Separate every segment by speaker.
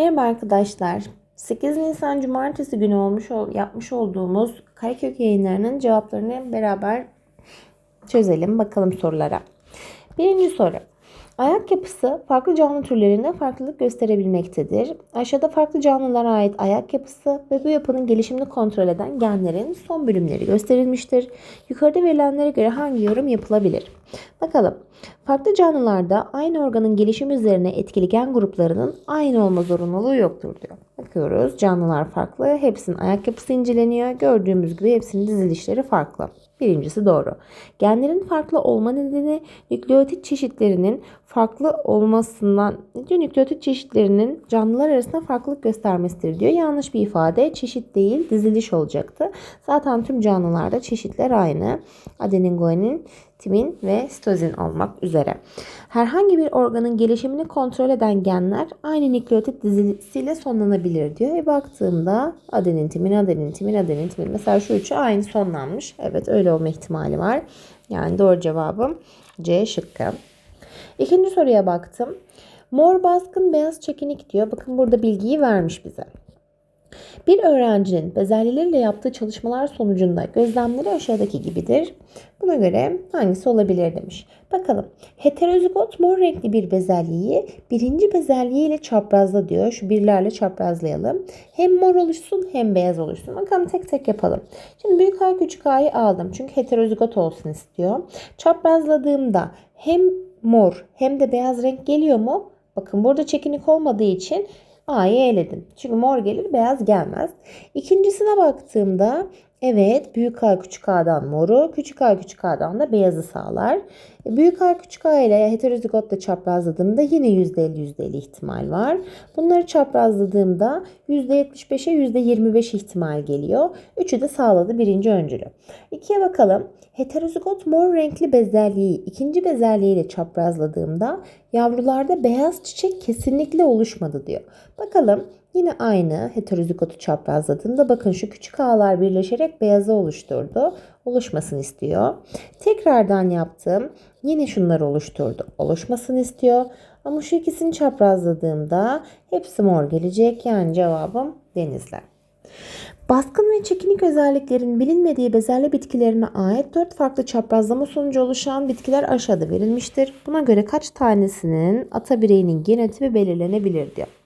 Speaker 1: Merhaba arkadaşlar. 8 Nisan Cumartesi günü olmuş ol- yapmış olduğumuz Karekök yayınlarının cevaplarını beraber çözelim. Bakalım sorulara. Birinci soru. Ayak yapısı farklı canlı türlerinde farklılık gösterebilmektedir. Aşağıda farklı canlılara ait ayak yapısı ve bu yapının gelişimini kontrol eden genlerin son bölümleri gösterilmiştir. Yukarıda verilenlere göre hangi yorum yapılabilir? Bakalım. Farklı canlılarda aynı organın gelişimi üzerine etkili gen gruplarının aynı olma zorunluluğu yoktur diyor. Bakıyoruz canlılar farklı. Hepsinin ayak yapısı inceleniyor. Gördüğümüz gibi hepsinin dizilişleri farklı. Birincisi doğru. Genlerin farklı olma nedeni nükleotit çeşitlerinin farklı olmasından diyor? Nükleotit çeşitlerinin canlılar arasında farklılık göstermesidir diyor. Yanlış bir ifade. Çeşit değil diziliş olacaktı. Zaten tüm canlılarda çeşitler aynı. Adenin, guanin, timin ve sitozin olmak üzere. Herhangi bir organın gelişimini kontrol eden genler aynı nükleotit dizilisiyle sonlanabilir diyor. E baktığımda adenin, timin, adenin, timin, adenin, timin. Mesela şu üçü aynı sonlanmış. Evet öyle olma ihtimali var. Yani doğru cevabım C şıkkı. İkinci soruya baktım. Mor baskın beyaz çekinik diyor. Bakın burada bilgiyi vermiş bize. Bir öğrencinin bezelyeleriyle yaptığı çalışmalar sonucunda gözlemleri aşağıdaki gibidir. Buna göre hangisi olabilir demiş. Bakalım. Heterozigot mor renkli bir bezelyeyi birinci bezelye ile çaprazla diyor. Şu birlerle çaprazlayalım. Hem mor oluşsun hem beyaz oluşsun. Bakalım tek tek yapalım. Şimdi büyük A küçük A'yı aldım. Çünkü heterozigot olsun istiyor. Çaprazladığımda hem mor hem de beyaz renk geliyor mu? Bakın burada çekinik olmadığı için A'yı eledim. Çünkü mor gelir beyaz gelmez. İkincisine baktığımda evet büyük A küçük A'dan moru küçük A küçük A'dan da beyazı sağlar. Büyük A küçük A ile heterozigotla çaprazladığımda yine %50 %50 ihtimal var. Bunları çaprazladığımda %75'e %25 ihtimal geliyor. Üçü de sağladı birinci öncülü. İkiye bakalım. Heterozigot mor renkli bezelyeyi ikinci bezelye ile çaprazladığımda yavrularda beyaz çiçek kesinlikle oluşmadı diyor. Bakalım yine aynı heterozigotu çaprazladığımda bakın şu küçük ağlar birleşerek beyazı oluşturdu. Oluşmasını istiyor. Tekrardan yaptım. Yine şunları oluşturdu. Oluşmasını istiyor. Ama şu ikisini çaprazladığımda hepsi mor gelecek. Yani cevabım denizler. Baskın ve çekinik özelliklerin bilinmediği bezelye bitkilerine ait 4 farklı çaprazlama sonucu oluşan bitkiler aşağıda verilmiştir. Buna göre kaç tanesinin ata bireyinin genotipi belirlenebilir diyor.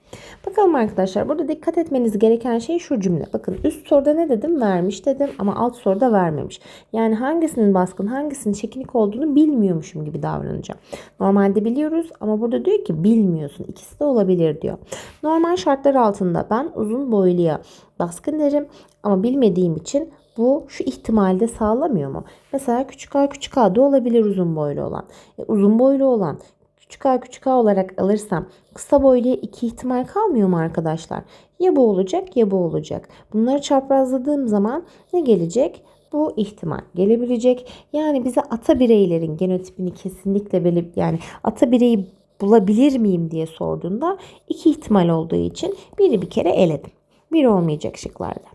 Speaker 1: Bakalım arkadaşlar burada dikkat etmeniz gereken şey şu cümle. Bakın üst soruda ne dedim? Vermiş dedim ama alt soruda vermemiş. Yani hangisinin baskın hangisinin çekinik olduğunu bilmiyormuşum gibi davranacağım. Normalde biliyoruz ama burada diyor ki bilmiyorsun. İkisi de olabilir diyor. Normal şartlar altında ben uzun boyluya baskın derim ama bilmediğim için bu şu ihtimalde sağlamıyor mu? Mesela küçük a küçük a da olabilir uzun boylu olan. E, uzun boylu olan küçük a küçük a olarak alırsam kısa boyluya iki ihtimal kalmıyor mu arkadaşlar? Ya bu olacak ya bu olacak. Bunları çaprazladığım zaman ne gelecek? Bu ihtimal gelebilecek. Yani bize ata bireylerin genotipini kesinlikle belir yani ata bireyi bulabilir miyim diye sorduğunda iki ihtimal olduğu için biri bir kere eledim. Bir olmayacak şıklarda.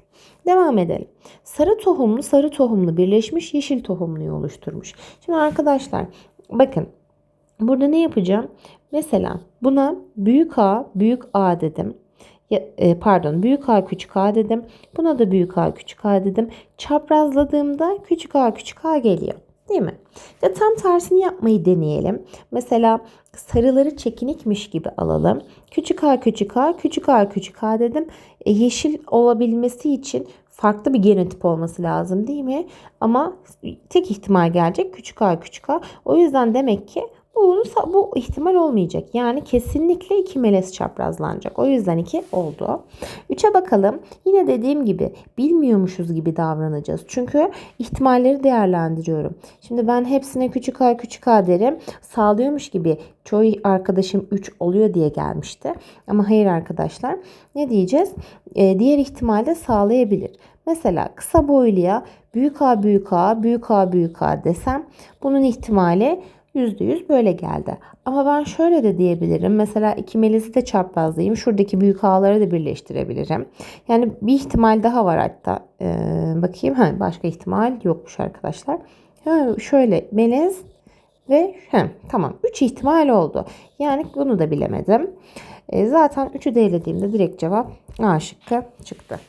Speaker 1: Devam edelim. Sarı tohumlu sarı tohumlu birleşmiş yeşil tohumluyu oluşturmuş. Şimdi arkadaşlar bakın burada ne yapacağım? Mesela buna büyük A büyük A dedim. E, pardon büyük A küçük A dedim. Buna da büyük A küçük A dedim. Çaprazladığımda küçük A küçük A geliyor. Değil mi? Ya tam tersini yapmayı deneyelim. Mesela sarıları çekinikmiş gibi alalım. Küçük a küçük a küçük a küçük a dedim. E, yeşil olabilmesi için farklı bir genotip olması lazım değil mi? Ama tek ihtimal gelecek küçük a küçük a. O yüzden demek ki bu, bu ihtimal olmayacak. Yani kesinlikle iki melez çaprazlanacak. O yüzden iki oldu. Üçe bakalım. Yine dediğim gibi bilmiyormuşuz gibi davranacağız. Çünkü ihtimalleri değerlendiriyorum. Şimdi ben hepsine küçük a küçük a derim. Sağlıyormuş gibi çoğu arkadaşım 3 oluyor diye gelmişti. Ama hayır arkadaşlar. Ne diyeceğiz? Ee, diğer ihtimalde sağlayabilir. Mesela kısa boyluya büyük A büyük A büyük A büyük A desem bunun ihtimali %100 böyle geldi. Ama ben şöyle de diyebilirim. Mesela iki melizi de çaprazlayayım. Şuradaki büyük ağları da birleştirebilirim. Yani bir ihtimal daha var hatta. Ee, bakayım. Ha, başka ihtimal yokmuş arkadaşlar. Ha, şöyle melez ve he, tamam 3 ihtimal oldu. Yani bunu da bilemedim. E, zaten 3'ü de elediğimde direkt cevap A şıkkı çıktı.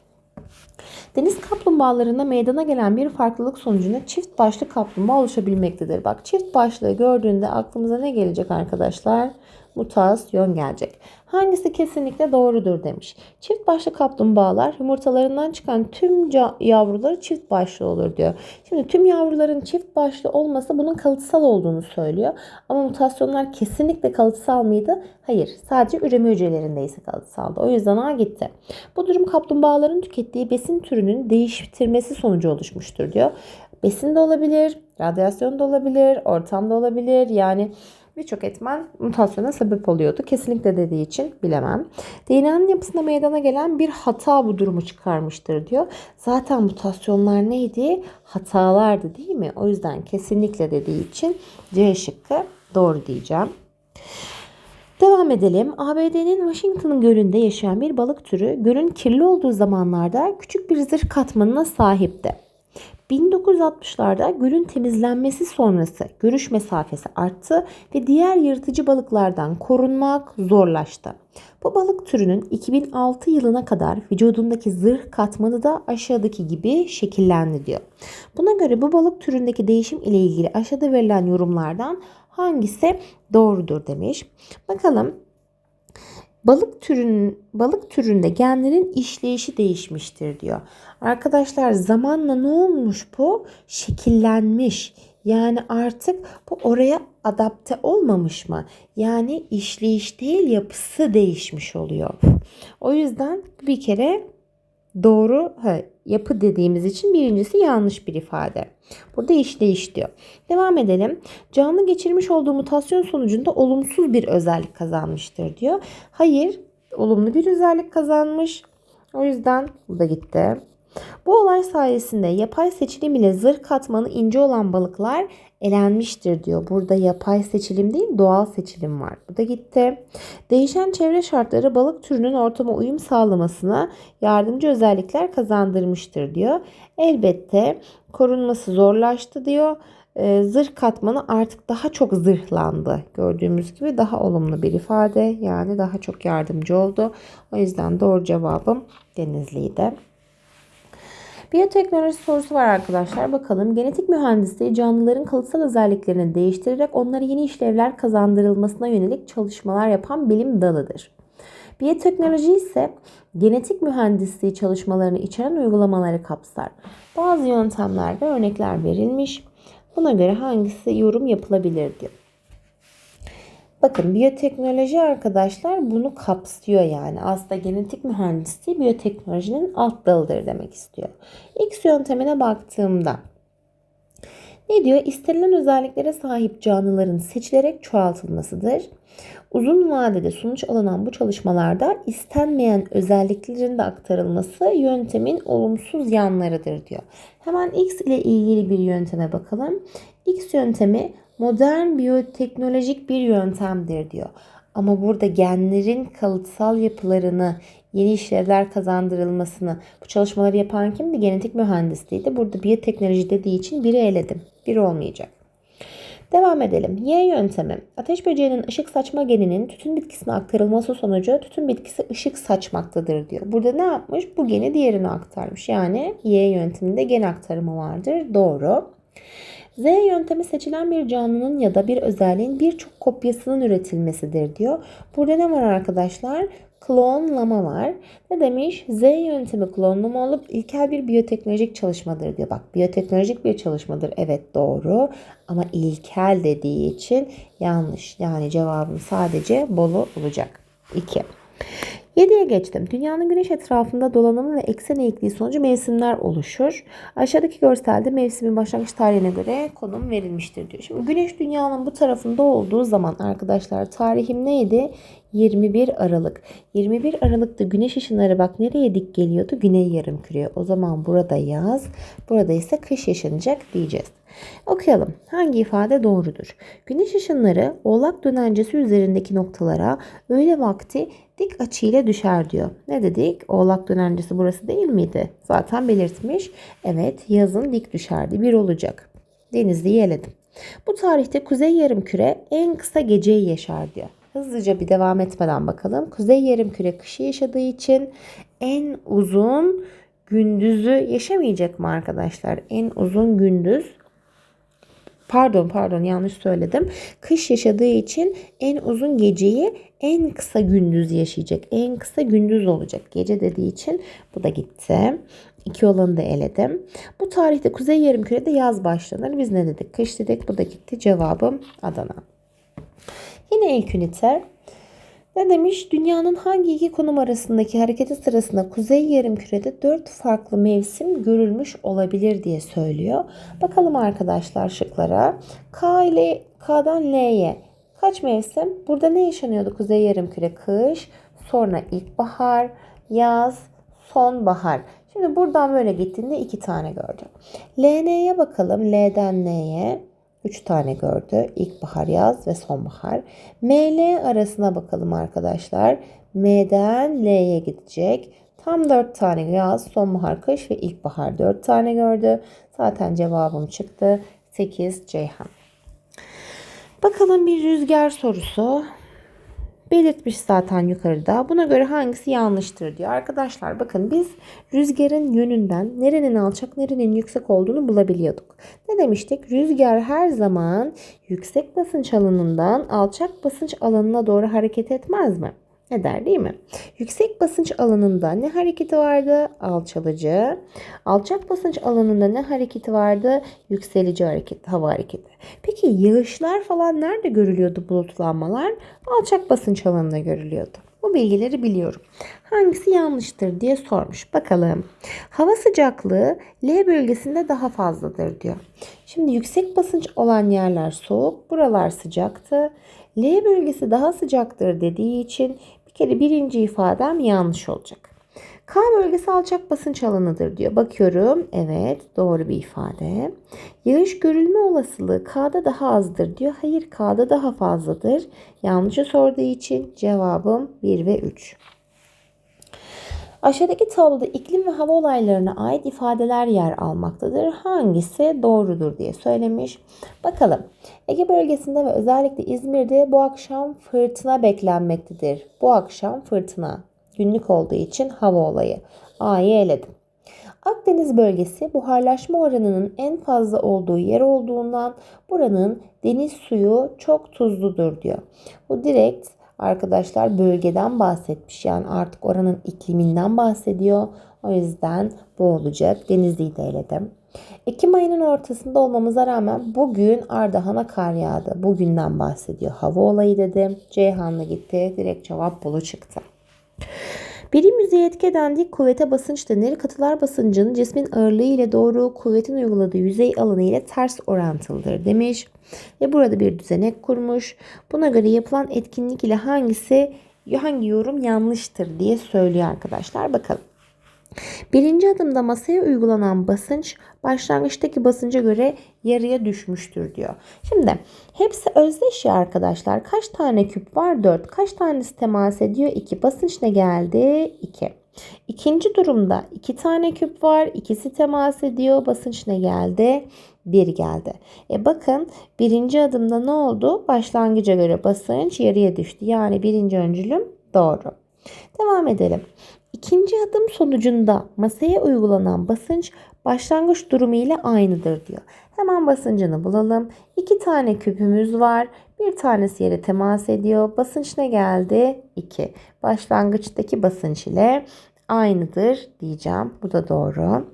Speaker 1: Deniz kaplumbağalarında meydana gelen bir farklılık sonucunda çift başlı kaplumbağa oluşabilmektedir. Bak çift başlığı gördüğünde aklımıza ne gelecek arkadaşlar? Mutasyon gelecek. Hangisi kesinlikle doğrudur demiş. Çift başlı kaplumbağalar yumurtalarından çıkan tüm yavruları çift başlı olur diyor. Şimdi tüm yavruların çift başlı olması bunun kalıtsal olduğunu söylüyor. Ama mutasyonlar kesinlikle kalıtsal mıydı? Hayır. Sadece üreme hücrelerinde ise kalıtsaldı. O yüzden A gitti. Bu durum kaplumbağaların tükettiği besin türünün değiştirmesi sonucu oluşmuştur diyor. Besin de olabilir, radyasyon da olabilir, ortam da olabilir. Yani birçok etmen mutasyona sebep oluyordu. Kesinlikle dediği için bilemem. DNA'nın yapısında meydana gelen bir hata bu durumu çıkarmıştır diyor. Zaten mutasyonlar neydi? Hatalardı değil mi? O yüzden kesinlikle dediği için C şıkkı doğru diyeceğim. Devam edelim. ABD'nin Washington Gölü'nde yaşayan bir balık türü gölün kirli olduğu zamanlarda küçük bir zırh katmanına sahipti. 1960'larda gölün temizlenmesi sonrası görüş mesafesi arttı ve diğer yırtıcı balıklardan korunmak zorlaştı. Bu balık türünün 2006 yılına kadar vücudundaki zırh katmanı da aşağıdaki gibi şekillendi diyor. Buna göre bu balık türündeki değişim ile ilgili aşağıda verilen yorumlardan hangisi doğrudur demiş. Bakalım balık türünün balık türünde genlerin işleyişi değişmiştir diyor. Arkadaşlar zamanla ne olmuş bu? Şekillenmiş. Yani artık bu oraya adapte olmamış mı? Yani işleyiş değil yapısı değişmiş oluyor. O yüzden bir kere doğru ha, yapı dediğimiz için birincisi yanlış bir ifade. Burada işleyiş diyor. Devam edelim. Canlı geçirmiş olduğu mutasyon sonucunda olumsuz bir özellik kazanmıştır diyor. Hayır, olumlu bir özellik kazanmış. O yüzden bu da gitti. Bu olay sayesinde yapay seçilim ile zırh katmanı ince olan balıklar elenmiştir diyor. Burada yapay seçilim değil doğal seçilim var. Bu da gitti. Değişen çevre şartları balık türünün ortama uyum sağlamasına yardımcı özellikler kazandırmıştır diyor. Elbette korunması zorlaştı diyor. Ee, zırh katmanı artık daha çok zırhlandı. Gördüğümüz gibi daha olumlu bir ifade. Yani daha çok yardımcı oldu. O yüzden doğru cevabım Denizli'ydi. Biyoteknoloji sorusu var arkadaşlar. Bakalım genetik mühendisliği canlıların kalıtsal özelliklerini değiştirerek onlara yeni işlevler kazandırılmasına yönelik çalışmalar yapan bilim dalıdır. Biyoteknoloji ise genetik mühendisliği çalışmalarını içeren uygulamaları kapsar. Bazı yöntemlerde örnekler verilmiş. Buna göre hangisi yorum yapılabilir diyor. Bakın biyoteknoloji arkadaşlar bunu kapsıyor yani. Aslında genetik mühendisliği biyoteknolojinin alt dalıdır demek istiyor. X yöntemine baktığımda ne diyor? İstenilen özelliklere sahip canlıların seçilerek çoğaltılmasıdır. Uzun vadede sonuç alınan bu çalışmalarda istenmeyen özelliklerin de aktarılması yöntemin olumsuz yanlarıdır diyor. Hemen X ile ilgili bir yönteme bakalım. X yöntemi modern biyoteknolojik bir yöntemdir diyor. Ama burada genlerin kalıtsal yapılarını, yeni işlevler kazandırılmasını, bu çalışmaları yapan kimdi? Genetik mühendisliğiydi. Burada biyoteknoloji dediği için biri eledim. Biri olmayacak. Devam edelim. Y yöntemi. Ateş böceğinin ışık saçma geninin tütün bitkisine aktarılması sonucu tütün bitkisi ışık saçmaktadır diyor. Burada ne yapmış? Bu geni diğerine aktarmış. Yani Y yönteminde gen aktarımı vardır. Doğru. Z yöntemi seçilen bir canlının ya da bir özelliğin birçok kopyasının üretilmesidir diyor. Burada ne var arkadaşlar? Klonlama var. Ne demiş? Z yöntemi klonlama olup ilkel bir biyoteknolojik çalışmadır diyor. Bak biyoteknolojik bir çalışmadır. Evet doğru. Ama ilkel dediği için yanlış. Yani cevabım sadece bolu olacak. 2. 7'ye geçtim. Dünyanın güneş etrafında dolanımı ve eksen eğikliği sonucu mevsimler oluşur. Aşağıdaki görselde mevsimin başlangıç tarihine göre konum verilmiştir diyor. Şimdi güneş dünyanın bu tarafında olduğu zaman arkadaşlar tarihim neydi? 21 Aralık. 21 Aralık'ta güneş ışınları bak nereye dik geliyordu? Güney yarımküreye. O zaman burada yaz, burada ise kış yaşanacak diyeceğiz. Okuyalım. Hangi ifade doğrudur? Güneş ışınları oğlak dönencesi üzerindeki noktalara öğle vakti dik açıyla düşer diyor. Ne dedik? Oğlak dönencesi burası değil miydi? Zaten belirtmiş. Evet yazın dik düşerdi. Bir olacak. Denizli'yi eledim. Bu tarihte kuzey yarımküre en kısa geceyi yaşar diyor. hızlıca bir devam etmeden bakalım. Kuzey yarımküre kışı yaşadığı için en uzun gündüzü yaşamayacak mı arkadaşlar? En uzun gündüz Pardon pardon yanlış söyledim. Kış yaşadığı için en uzun geceyi en kısa gündüz yaşayacak. En kısa gündüz olacak. Gece dediği için bu da gitti. İki olanı da eledim. Bu tarihte Kuzey Yarımküre'de yaz başlanır. Biz ne dedik? Kış dedik. Bu da gitti. Cevabım Adana. Yine ilk ünite. Ne demiş? Dünyanın hangi iki konum arasındaki hareketi sırasında Kuzey Yarımküre'de dört farklı mevsim görülmüş olabilir diye söylüyor. Bakalım arkadaşlar şıklara. K ile K'dan L'ye kaç mevsim? Burada ne yaşanıyordu Kuzey Yarımküre? Kış, sonra ilkbahar, yaz, sonbahar. Şimdi buradan böyle gittiğinde iki tane gördüm. LN'ye bakalım. L'den N'ye. 3 tane gördü. İlkbahar, yaz ve sonbahar. ML arasına bakalım arkadaşlar. M'den L'ye gidecek. Tam 4 tane yaz, sonbahar, kış ve ilkbahar 4 tane gördü. Zaten cevabım çıktı. 8 Ceyhan. Bakalım bir rüzgar sorusu. Belirtmiş zaten yukarıda. Buna göre hangisi yanlıştır diyor. Arkadaşlar bakın biz rüzgarın yönünden nerenin alçak nerenin yüksek olduğunu bulabiliyorduk. Ne demiştik? Rüzgar her zaman yüksek basınç alanından alçak basınç alanına doğru hareket etmez mi? Eder değil mi? Yüksek basınç alanında ne hareketi vardı? Alçalıcı. Alçak basınç alanında ne hareketi vardı? Yükselici hareket, hava hareketi. Peki yağışlar falan nerede görülüyordu bulutlanmalar? Alçak basınç alanında görülüyordu. Bu bilgileri biliyorum. Hangisi yanlıştır diye sormuş. Bakalım. Hava sıcaklığı L bölgesinde daha fazladır diyor. Şimdi yüksek basınç olan yerler soğuk, buralar sıcaktı. L bölgesi daha sıcaktır dediği için kere birinci ifadem yanlış olacak. K bölgesi alçak basınç alanıdır diyor. Bakıyorum. Evet doğru bir ifade. Yağış görülme olasılığı K'da daha azdır diyor. Hayır K'da daha fazladır. Yanlışı sorduğu için cevabım 1 ve 3. Aşağıdaki tabloda iklim ve hava olaylarına ait ifadeler yer almaktadır. Hangisi doğrudur diye söylemiş. Bakalım. Ege bölgesinde ve özellikle İzmir'de bu akşam fırtına beklenmektedir. Bu akşam fırtına. Günlük olduğu için hava olayı. A'yı eledim. Akdeniz bölgesi buharlaşma oranının en fazla olduğu yer olduğundan buranın deniz suyu çok tuzludur diyor. Bu direkt arkadaşlar bölgeden bahsetmiş. Yani artık oranın ikliminden bahsediyor. O yüzden bu olacak. Denizli'yi de eledim. Ekim ayının ortasında olmamıza rağmen bugün Ardahan'a kar yağdı. Bugünden bahsediyor. Hava olayı dedim. Ceyhan'la gitti. Direkt cevap Bolu çıktı. Birim yüzeye etki eden dik kuvvete basınç denir. Katılar basıncının cismin ağırlığı ile doğru kuvvetin uyguladığı yüzey alanı ile ters orantılıdır demiş. Ve burada bir düzenek kurmuş. Buna göre yapılan etkinlik ile hangisi hangi yorum yanlıştır diye söylüyor arkadaşlar. Bakalım. Birinci adımda masaya uygulanan basınç başlangıçtaki basınca göre yarıya düşmüştür diyor. Şimdi hepsi özdeş ya arkadaşlar. Kaç tane küp var? 4. Kaç tanesi temas ediyor? 2. Basınç ne geldi? 2. İkinci durumda 2 tane küp var. İkisi temas ediyor. Basınç ne geldi? 1 geldi. E bakın birinci adımda ne oldu? Başlangıca göre basınç yarıya düştü. Yani birinci öncülüm doğru. Devam edelim. İkinci adım sonucunda masaya uygulanan basınç başlangıç durumu ile aynıdır diyor. Hemen basıncını bulalım. İki tane küpümüz var. Bir tanesi yere temas ediyor. Basınç ne geldi? 2. Başlangıçtaki basınç ile aynıdır diyeceğim. Bu da doğru.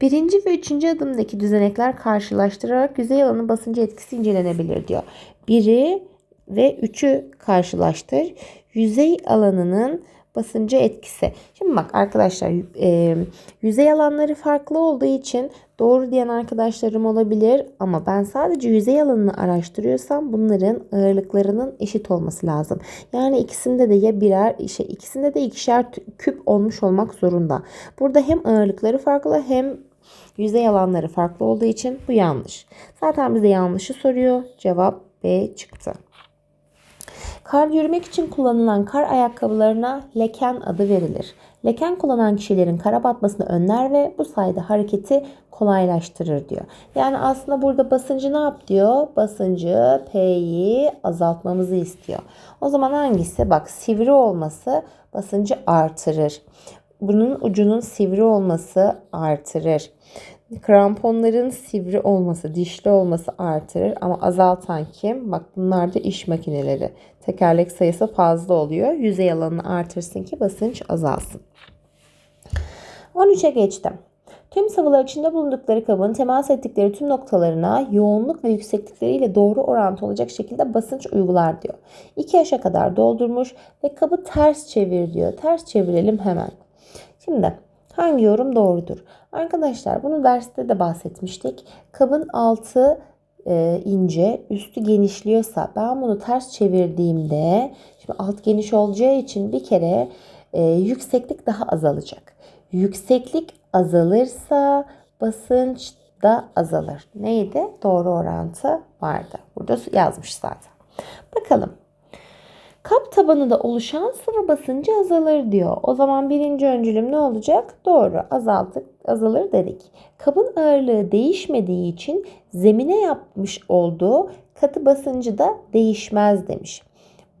Speaker 1: Birinci ve üçüncü adımdaki düzenekler karşılaştırarak yüzey alanı basıncı etkisi incelenebilir diyor. Biri ve üçü karşılaştır. Yüzey alanının basıncı etkisi. Şimdi bak arkadaşlar e, yüzey alanları farklı olduğu için doğru diyen arkadaşlarım olabilir ama ben sadece yüzey alanını araştırıyorsam bunların ağırlıklarının eşit olması lazım. Yani ikisinde de ya birer şey ikisinde de ikişer küp olmuş olmak zorunda. Burada hem ağırlıkları farklı hem yüzey alanları farklı olduğu için bu yanlış. Zaten bize yanlışı soruyor. Cevap B çıktı. Kar yürümek için kullanılan kar ayakkabılarına leken adı verilir. Leken kullanan kişilerin kara batmasını önler ve bu sayede hareketi kolaylaştırır diyor. Yani aslında burada basıncı ne yap diyor? Basıncı P'yi azaltmamızı istiyor. O zaman hangisi? Bak sivri olması basıncı artırır. Bunun ucunun sivri olması artırır. Kramponların sivri olması, dişli olması artırır ama azaltan kim? Bak bunlar da iş makineleri. Tekerlek sayısı fazla oluyor. Yüzey alanını artırsın ki basınç azalsın. 13'e geçtim. Tüm sıvılar içinde bulundukları kabın temas ettikleri tüm noktalarına yoğunluk ve yükseklikleriyle doğru orantı olacak şekilde basınç uygular diyor. 2 yaşa kadar doldurmuş ve kabı ters çevir diyor. Ters çevirelim hemen. Şimdi hangi yorum doğrudur? Arkadaşlar bunu derste de bahsetmiştik. Kabın altı e, ince, üstü genişliyorsa ben bunu ters çevirdiğimde şimdi alt geniş olacağı için bir kere e, yükseklik daha azalacak. Yükseklik azalırsa basınç da azalır. Neydi? Doğru orantı vardı. Burada yazmış zaten. Bakalım. Kap tabanında oluşan sıvı basıncı azalır diyor. O zaman birinci öncülüm ne olacak? Doğru azaltık, azalır dedik. Kabın ağırlığı değişmediği için zemine yapmış olduğu katı basıncı da değişmez demiş.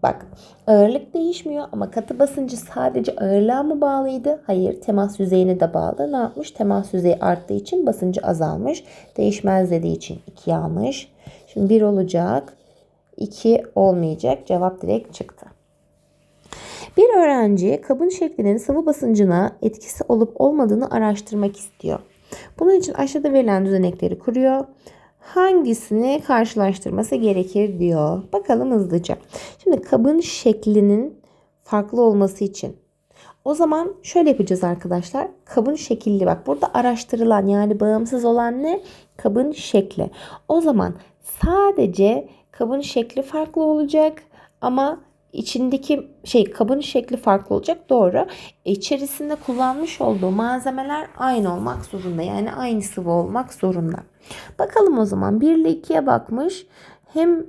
Speaker 1: Bak ağırlık değişmiyor ama katı basıncı sadece ağırlığa mı bağlıydı? Hayır temas yüzeyine de bağlı. Ne yapmış? Temas yüzeyi arttığı için basıncı azalmış. Değişmez dediği için 2 yanlış. Şimdi 1 olacak. 2 olmayacak. Cevap direkt çıktı. Öğrenci kabın şeklinin sıvı basıncına etkisi olup olmadığını araştırmak istiyor. Bunun için aşağıda verilen düzenekleri kuruyor. Hangisini karşılaştırması gerekir diyor. Bakalım hızlıca. Şimdi kabın şeklinin farklı olması için o zaman şöyle yapacağız arkadaşlar. Kabın şekilli bak burada araştırılan yani bağımsız olan ne? Kabın şekli. O zaman sadece kabın şekli farklı olacak ama içindeki şey kabın şekli farklı olacak doğru. İçerisinde kullanmış olduğu malzemeler aynı olmak zorunda. Yani aynı sıvı olmak zorunda. Bakalım o zaman 1 ile 2'ye bakmış. Hem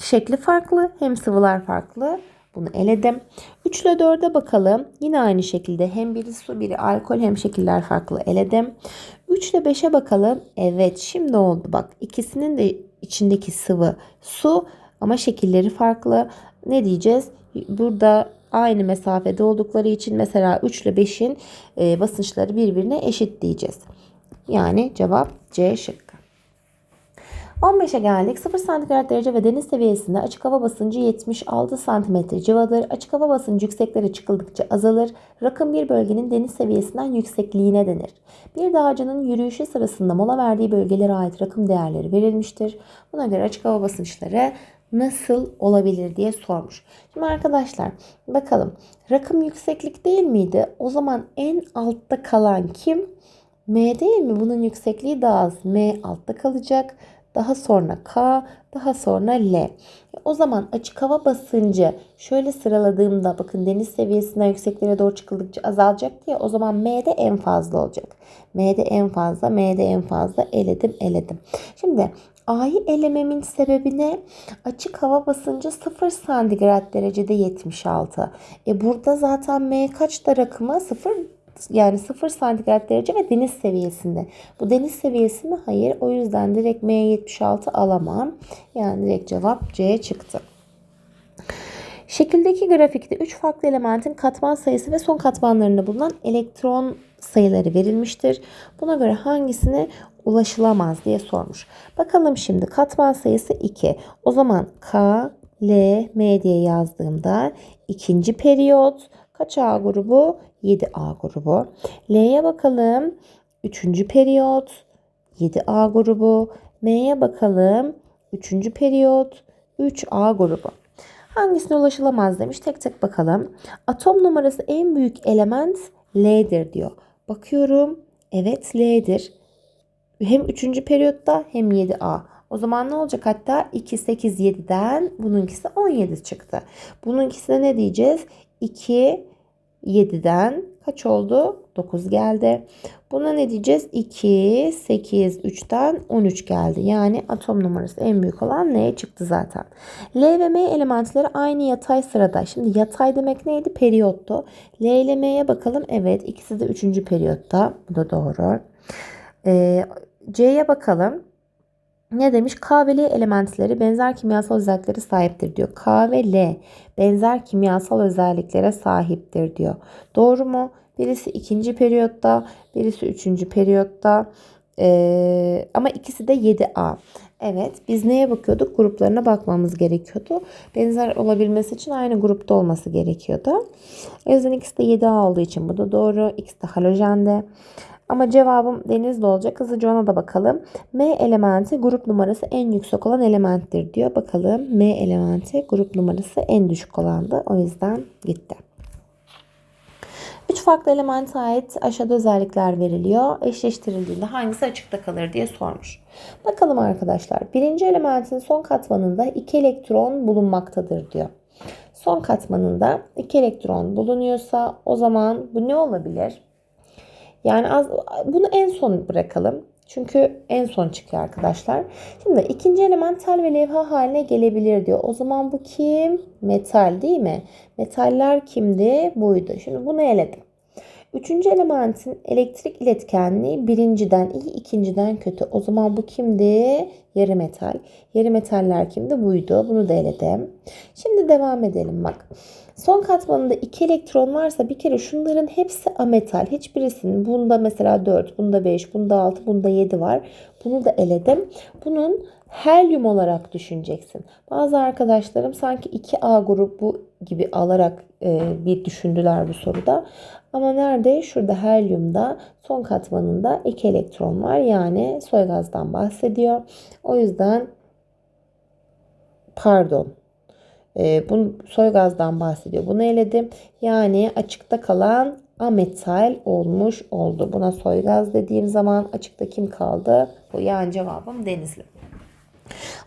Speaker 1: şekli farklı hem sıvılar farklı. Bunu eledim. 3 ile 4'e bakalım. Yine aynı şekilde hem biri su biri alkol hem şekiller farklı eledim. 3 ile 5'e bakalım. Evet şimdi oldu bak. ikisinin de içindeki sıvı su ama şekilleri farklı. Ne diyeceğiz? Burada aynı mesafede oldukları için mesela 3 ile 5'in e, basınçları birbirine eşit diyeceğiz. Yani cevap C şıkkı. 15'e geldik. 0 santigrat derece ve deniz seviyesinde açık hava basıncı 76 santimetre civadır. Açık hava basıncı yükseklere çıkıldıkça azalır. Rakım bir bölgenin deniz seviyesinden yüksekliğine denir. Bir dağcının yürüyüşü sırasında mola verdiği bölgelere ait rakım değerleri verilmiştir. Buna göre açık hava basınçları nasıl olabilir diye sormuş. Şimdi arkadaşlar bakalım rakım yükseklik değil miydi? O zaman en altta kalan kim? M değil mi? Bunun yüksekliği daha az. M altta kalacak. Daha sonra K, daha sonra L. O zaman açık hava basıncı şöyle sıraladığımda bakın deniz seviyesinden yükseklere doğru çıkıldıkça azalacak diye o zaman M'de en fazla olacak. M'de en fazla, M'de en fazla eledim, eledim. Şimdi A'yı elememin sebebi ne? Açık hava basıncı 0 santigrat derecede 76. E burada zaten M kaçta rakımı? 0 yani 0 santigrat derece ve deniz seviyesinde. Bu deniz seviyesi mi? Hayır. O yüzden direkt M76 alamam. Yani direkt cevap C çıktı. Şekildeki grafikte 3 farklı elementin katman sayısı ve son katmanlarında bulunan elektron sayıları verilmiştir. Buna göre hangisine ulaşılamaz diye sormuş. Bakalım şimdi katman sayısı 2. O zaman K, L, M diye yazdığımda ikinci periyot kaç A grubu? 7A grubu. L'ye bakalım. Üçüncü periyot 7A grubu. M'ye bakalım. Üçüncü periyot 3A grubu. Hangisine ulaşılamaz demiş. Tek tek bakalım. Atom numarası en büyük element L'dir diyor. Bakıyorum. Evet L'dir. Hem 3. periyotta hem 7A. O zaman ne olacak? Hatta 2, 8, 7'den bununkisi 17 çıktı. Bununkisine ne diyeceğiz? 2, 7'den kaç oldu? 9 geldi. Buna ne diyeceğiz? 2, 8, 3'ten 13 geldi. Yani atom numarası en büyük olan N çıktı zaten. L ve M elementleri aynı yatay sırada. Şimdi yatay demek neydi? Periyottu. L ile M'ye bakalım. Evet ikisi de 3. periyotta. Bu da doğru. Ee, C'ye bakalım. Ne demiş? K ve L elementleri benzer kimyasal özelliklere sahiptir diyor. K ve L benzer kimyasal özelliklere sahiptir diyor. Doğru mu? Birisi ikinci periyotta, birisi üçüncü periyotta. Ee, ama ikisi de 7A. Evet biz neye bakıyorduk? Gruplarına bakmamız gerekiyordu. Benzer olabilmesi için aynı grupta olması gerekiyordu. O yüzden ikisi de 7A olduğu için bu da doğru. İkisi de halojende. Ama cevabım denizli olacak. Hızlıca ona da bakalım. M elementi grup numarası en yüksek olan elementtir diyor. Bakalım M elementi grup numarası en düşük olandı. O yüzden gitti. Üç farklı elemente ait aşağıda özellikler veriliyor. Eşleştirildiğinde hangisi açıkta kalır diye sormuş. Bakalım arkadaşlar. Birinci elementin son katmanında iki elektron bulunmaktadır diyor. Son katmanında iki elektron bulunuyorsa o zaman bu ne olabilir? Yani az, bunu en son bırakalım. Çünkü en son çıkıyor arkadaşlar. Şimdi ikinci element tel ve levha haline gelebilir diyor. O zaman bu kim? Metal değil mi? Metaller kimdi? Buydu. Şimdi bunu eledim. Üçüncü elementin elektrik iletkenliği birinciden iyi, ikinciden kötü. O zaman bu kimdi? Yarı metal. Yarı metaller kimdi? Buydu. Bunu da eledim. Şimdi devam edelim bak. Son katmanında iki elektron varsa bir kere şunların hepsi ametal. Hiçbirisinin bunda mesela 4, bunda 5, bunda 6, bunda 7 var. Bunu da eledim. Bunun helyum olarak düşüneceksin. Bazı arkadaşlarım sanki 2A grubu gibi alarak e, bir düşündüler bu soruda. Ama nerede? Şurada helyumda son katmanında iki elektron var. Yani soy gazdan bahsediyor. O yüzden pardon e, bunu soy gazdan bahsediyor. Bunu eledim. Yani açıkta kalan ametal olmuş oldu. Buna soy gaz dediğim zaman açıkta kim kaldı? Bu yani cevabım denizli.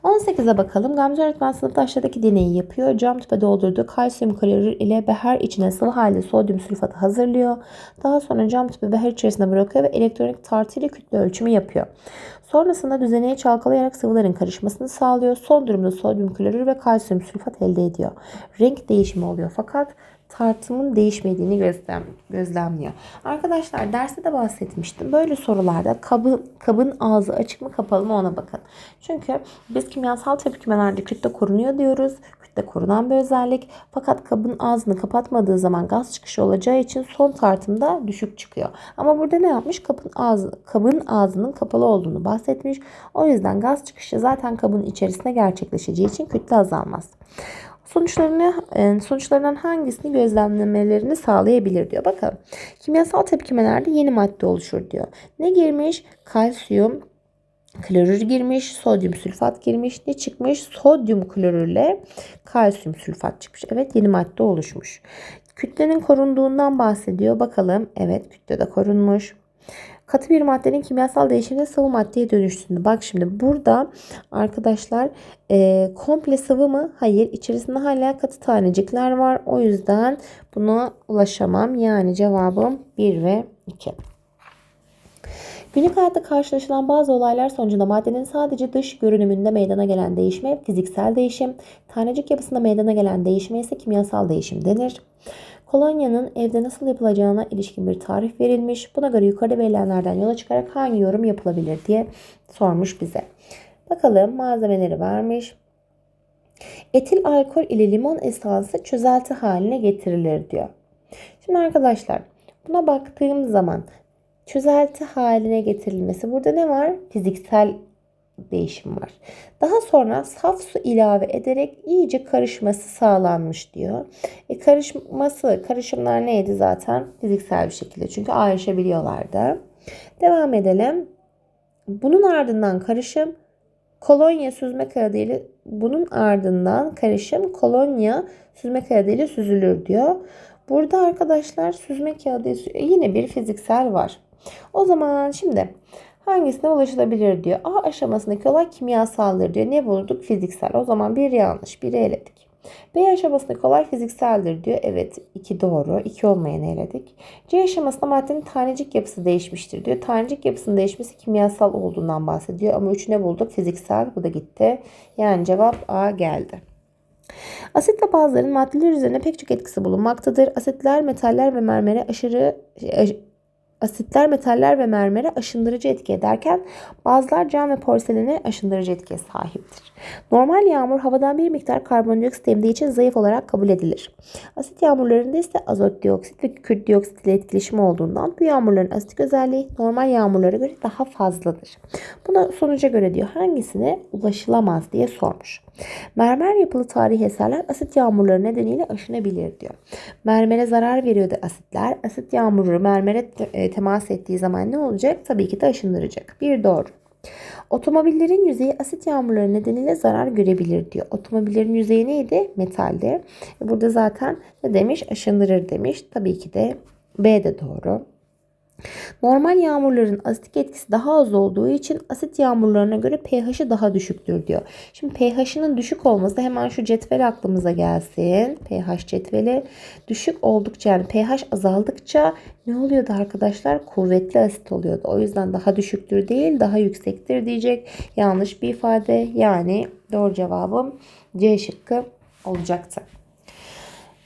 Speaker 1: 18'e bakalım. Gamze öğretmen sınıfta aşağıdaki deneyi yapıyor. Cam tüpe doldurduğu kalsiyum klorür ile beher içine sıvı halde sodyum sülfatı hazırlıyor. Daha sonra cam tüpü beher içerisine bırakıyor ve elektronik tartı ile kütle ölçümü yapıyor. Sonrasında düzeneye çalkalayarak sıvıların karışmasını sağlıyor. Son durumda sodyum klorür ve kalsiyum sülfat elde ediyor. Renk değişimi oluyor fakat tartımın değişmediğini gözlem, gözlemliyor. Arkadaşlar derste de bahsetmiştim. Böyle sorularda kabın, kabın ağzı açık mı kapalı mı ona bakın. Çünkü biz kimyasal tepkimelerde kütle korunuyor diyoruz. Kütle korunan bir özellik. Fakat kabın ağzını kapatmadığı zaman gaz çıkışı olacağı için son tartımda düşük çıkıyor. Ama burada ne yapmış? Kabın ağzı, kabın ağzının kapalı olduğunu bahsetmiş. O yüzden gaz çıkışı zaten kabın içerisinde gerçekleşeceği için kütle azalmaz sonuçlarını e, sonuçlarından hangisini gözlemlemelerini sağlayabilir diyor. Bakalım. Kimyasal tepkimelerde yeni madde oluşur diyor. Ne girmiş? Kalsiyum, klorür girmiş, sodyum sülfat girmiş. Ne çıkmış? Sodyum klorürle kalsiyum sülfat çıkmış. Evet yeni madde oluşmuş. Kütlenin korunduğundan bahsediyor. Bakalım. Evet kütle de korunmuş. Katı bir maddenin kimyasal değişiminde sıvı maddeye dönüştüğünde. Bak şimdi burada arkadaşlar e, komple sıvı mı? Hayır. İçerisinde hala katı tanecikler var. O yüzden buna ulaşamam. Yani cevabım 1 ve 2. Günlük hayatta karşılaşılan bazı olaylar sonucunda maddenin sadece dış görünümünde meydana gelen değişme fiziksel değişim, tanecik yapısında meydana gelen değişme ise kimyasal değişim denir. Kolonyanın evde nasıl yapılacağına ilişkin bir tarif verilmiş. Buna göre yukarıda verilenlerden yola çıkarak hangi yorum yapılabilir diye sormuş bize. Bakalım malzemeleri vermiş. Etil alkol ile limon esansı çözelti haline getirilir diyor. Şimdi arkadaşlar buna baktığım zaman çözelti haline getirilmesi burada ne var? Fiziksel değişim var. Daha sonra saf su ilave ederek iyice karışması sağlanmış diyor. E karışması, karışımlar neydi zaten? Fiziksel bir şekilde çünkü ayrışabiliyorlardı. Devam edelim. Bunun ardından karışım kolonya süzme kağıdıyla bunun ardından karışım kolonya süzme kağıdıyla süzülür diyor. Burada arkadaşlar süzme kağıdı yine bir fiziksel var. O zaman şimdi hangisine ulaşılabilir diyor. A aşamasındaki olay kimyasaldır diyor. Ne bulduk? Fiziksel. O zaman bir yanlış, biri eledik. B aşamasında kolay fizikseldir diyor. Evet 2 doğru. 2 olmayanı eledik. C aşamasında maddenin tanecik yapısı değişmiştir diyor. Tanecik yapısının değişmesi kimyasal olduğundan bahsediyor. Ama üçüne bulduk fiziksel. Bu da gitti. Yani cevap A geldi. Asit ve bazların maddeler üzerine pek çok etkisi bulunmaktadır. Asitler, metaller ve mermere aşırı aş- asitler, metaller ve mermere aşındırıcı etki ederken bazılar cam ve porselene aşındırıcı etkiye sahiptir. Normal yağmur havadan bir miktar karbondioksit emdiği için zayıf olarak kabul edilir. Asit yağmurlarında ise azot dioksit ve kükürt dioksit ile etkileşim olduğundan bu yağmurların asitik özelliği normal yağmurlara göre daha fazladır. Buna sonuca göre diyor hangisine ulaşılamaz diye sormuş. Mermer yapılı tarihi eserler asit yağmurları nedeniyle aşınabilir diyor. Mermere zarar veriyordu asitler. Asit yağmuru mermere te- e, temas ettiği zaman ne olacak? Tabii ki de aşındıracak. Bir doğru. Otomobillerin yüzeyi asit yağmurları nedeniyle zarar görebilir diyor. Otomobillerin yüzeyi neydi? Metaldi. Burada zaten ne demiş? Aşındırır demiş. Tabii ki de B de doğru. Normal yağmurların asitik etkisi daha az olduğu için asit yağmurlarına göre pH'i daha düşüktür diyor. Şimdi pH'inin düşük olması hemen şu cetvel aklımıza gelsin. pH cetveli düşük oldukça yani pH azaldıkça ne oluyordu arkadaşlar? Kuvvetli asit oluyordu. O yüzden daha düşüktür değil daha yüksektir diyecek. Yanlış bir ifade. Yani doğru cevabım C şıkkı olacaktı.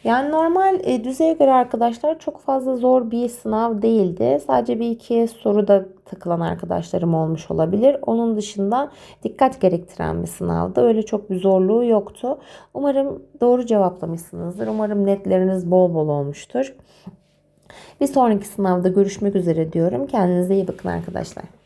Speaker 1: Yani normal e, düzeye göre arkadaşlar çok fazla zor bir sınav değildi. Sadece bir iki soruda takılan arkadaşlarım olmuş olabilir. Onun dışında dikkat gerektiren bir sınavdı. Öyle çok bir zorluğu yoktu. Umarım doğru cevaplamışsınızdır. Umarım netleriniz bol bol olmuştur. Bir sonraki sınavda görüşmek üzere diyorum. Kendinize iyi bakın arkadaşlar.